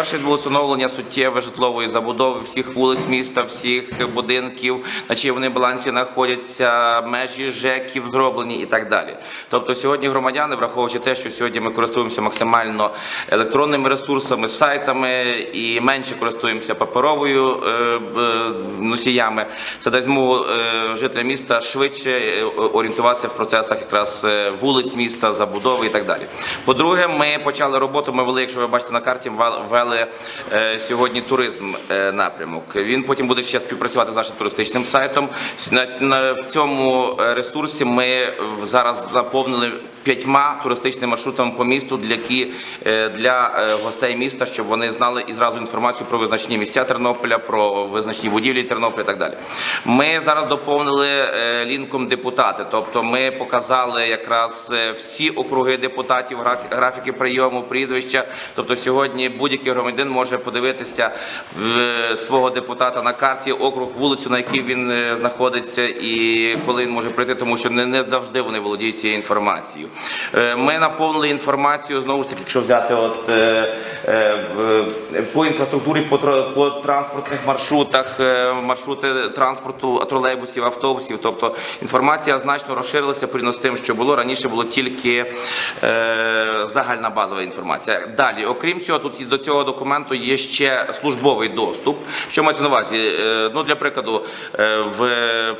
Перше відбулося оновлення суттєве житлової забудови всіх вулиць міста, всіх будинків, на чиї вони балансі знаходяться, межі ЖЕКів зроблені і так далі. Тобто сьогодні громадяни, враховуючи те, що сьогодні ми користуємося максимально електронними ресурсами, сайтами і менше користуємося паперовою е, носіями, це дасть змогу е, жителям міста швидше е, орієнтуватися в процесах якраз е, вулиць міста, забудови і так далі. По-друге, ми почали роботу. Ми вели, якщо ви бачите на карті, вел- ввели е, сьогодні туризм е, напрямок. Він потім буде ще співпрацювати з нашим туристичним сайтом. В цьому е, ресурсі ми зараз наповнили п'ятьма туристичними маршрутами по місту для для гостей міста, щоб вони знали і зразу інформацію про визначні місця Тернополя, про визначні будівлі Тернополя і так далі. Ми зараз доповнили лінком депутати, тобто ми показали якраз всі округи депутатів, графіки прийому, прізвища. Тобто сьогодні будь-який громадянин може подивитися в свого депутата на карті округ, вулицю, на якій він е, знаходиться, і коли він може прийти, тому що не, не завжди вони володіють цією інформацією. Е, Ми наповнили інформацію знову ж таки, якщо взяти от е, е, по інфраструктурі, по, по транспортних маршрутах, е, маршрути транспорту тролейбусів, автобусів. Тобто інформація значно розширилася порівняно з тим, що було раніше, було тільки е, загальна базова інформація. Далі, окрім цього, тут до цього документу є ще службовий доступ. Що мається на увазі? Е, Ну, для прикладу, е, в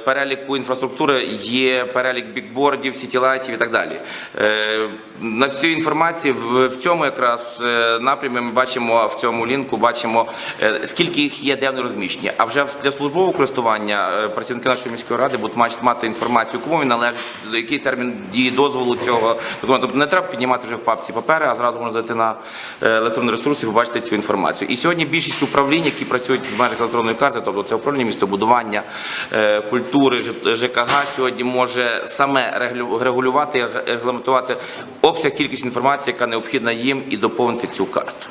переліку інфраструктури є перелік бікбордів, сітілайтів і так далі. Е, На всю інформацію в, цьому якраз напрямі ми бачимо в цьому лінку, бачимо скільки їх є, де вони розміщені. А вже для службового користування працівники нашої міської ради будуть мати- інформацію, кому він належить, який термін дії дозволу цього документу. Тобто не треба піднімати вже в папці папери, а зразу можна зайти на електронний ресурс і побачити цю інформацію. І сьогодні більшість управлінь, які працюють в межах електронної карти, тобто це управління містобудування, е, культури, ЖКГ, сьогодні може саме регулювати і регламентувати обсяг кількість інформації, яка необхідна їм, і доповнити цю карту.